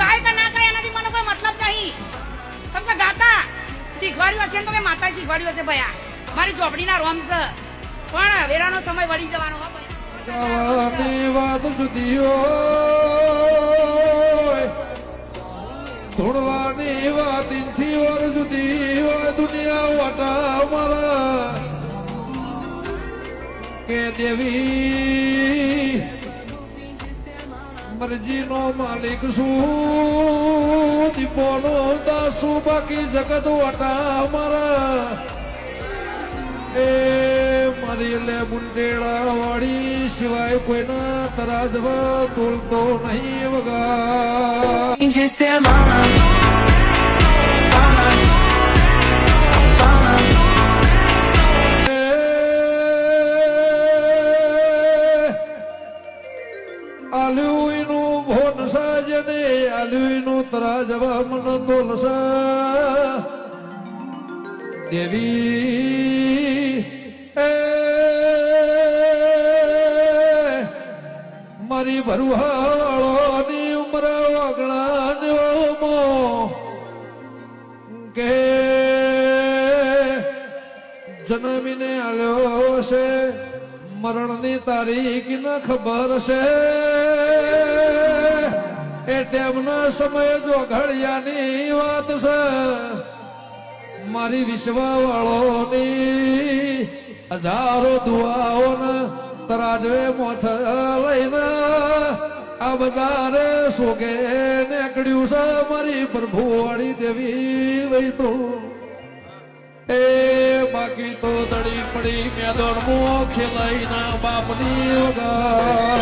ગાય કે ના ગાય એનાથી મને કોઈ મતલબ નહીં. તમે ગાતા શીખવાડ્યું હશે તો મેં માતા શીખવાડ્યું હશે ભયા. મારી ચોપડીના રોમ છે. પણ વેરાનો સમય વળી જવાનો વાત હોય. ધોળવાની વાત ઇનથી ઓર જુદી હોય. દુનિયા વાટા મારા. કે દેવી મરજીનો માલિક શું દીપોનો દાસુ, બાકી જગત વટા મારા. એ મારી લે મુંડેડા વાળી સિવાય કોઈના તરાજવા તોલતો નહીં વગા. આલ્યુઈનું ભોન સાજને આલ્યુઈનું તરાજવા મન તોલસા. દેવી, એ, મારી ભરુહાળોની ઉમર વગણા કે જન્મીને આલ્યો છે મરણની તારીખ ન ખબર છે ટેમના સમયે જો ઘડિયાની વાત છે, મારી વિશ્વવાળોની હજારો દુઆઓને તરાજવે મોથ લઈને આ બજારે સોગે નીકળ્યું છે મારી પ્રભુવાળી દેવી વૈ તો એ બાકી તો દડી પડી મેદોડ મો ખેલાઈના બાપની વગા